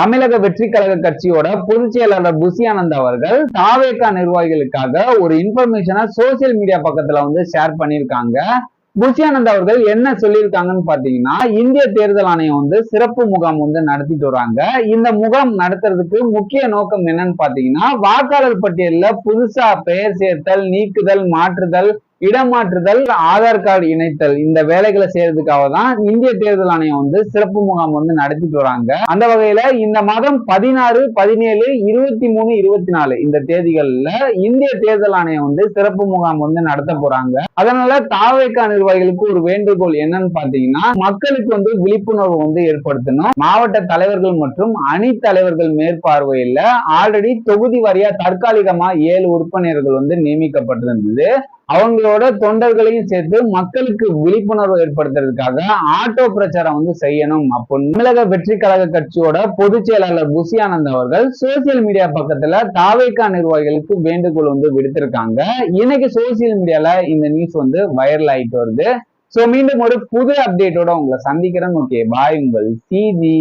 தமிழக வெற்றி கழக கட்சியோட பொதுச் செயலாளர் புசி ஆனந்த் அவர்கள் தாவேகா நிர்வாகிகளுக்காக ஒரு இன்ஃபர்மேஷனை சோசியல் மீடியா பக்கத்துல வந்து ஷேர் பண்ணியிருக்காங்க. புசி ஆனந்த் அவர்கள் என்ன சொல்லியிருக்காங்கன்னு பாத்தீங்கன்னா இந்திய தேர்தல் ஆணையம் வந்து சிறப்பு முகாம் வந்து நடத்திட்டு வராங்க. இந்த முகாம் நடத்துறதுக்கு முக்கிய நோக்கம் என்னன்னு பாத்தீங்கன்னா வாக்காளர் பட்டியலில் புதுசா பெயர் சேர்த்தல் நீக்குதல் மாற்றுதல் இடமாற்றுதல் ஆதார் கார்டு இணைத்தல் இந்த வேலைகளை செய்யறதுக்காக தான் இந்திய தேர்தல் ஆணையம் வந்து சிறப்பு முகாம் வந்து நடத்திட்டு வராங்க. அந்த வகையில இந்த மாதம் பதினாறு பதினேழு இருபத்தி மூணு இருபத்தி நாலு இந்த தேதிகள்ல இந்திய தேர்தல் ஆணையம் வந்து சிறப்பு முகாம் வந்து நடத்த போறாங்க. அதனால தாவேக்கா நிர்வாகிகளுக்கு ஒரு வேண்டுகோள் என்னன்னு பாத்தீங்கன்னா மக்களுக்கு வந்து விழிப்புணர்வு வந்து ஏற்படுத்தணும். மாவட்ட தலைவர்கள் மற்றும் அணி தலைவர்கள் மேற்பார்வையில ஆல்ரெடி தொகுதி வாரியா தற்காலிகமா ஏழு உறுப்பினர்கள் வந்து நியமிக்கப்பட்டிருந்தது. அவங்களோட தொண்டர்களையும் சேர்த்து மக்களுக்கு விழிப்புணர்வு ஏற்படுத்துறதுக்காக ஆட்டோ பிரச்சாரம் வந்து செய்யணும். அப்போ தமிழக வெற்றி கழக கட்சியோட பொதுச் செயலாளர் புசி ஆனந்த் அவர்கள் சோசியல் மீடியா பக்கத்துல தாவேக்கா நிர்வாகிகளுக்கு வேண்டுகோள் வந்து விடுத்திருக்காங்க. இன்னைக்கு சோசியல் மீடியால இந்த நியூஸ் வந்து வைரல் ஆயிட்டு வருது. சோ மீண்டும் ஒரு புது அப்டேட்டோட உங்களை சந்திக்கிறேன். ஓகே பாய் உங்கள் சிஜி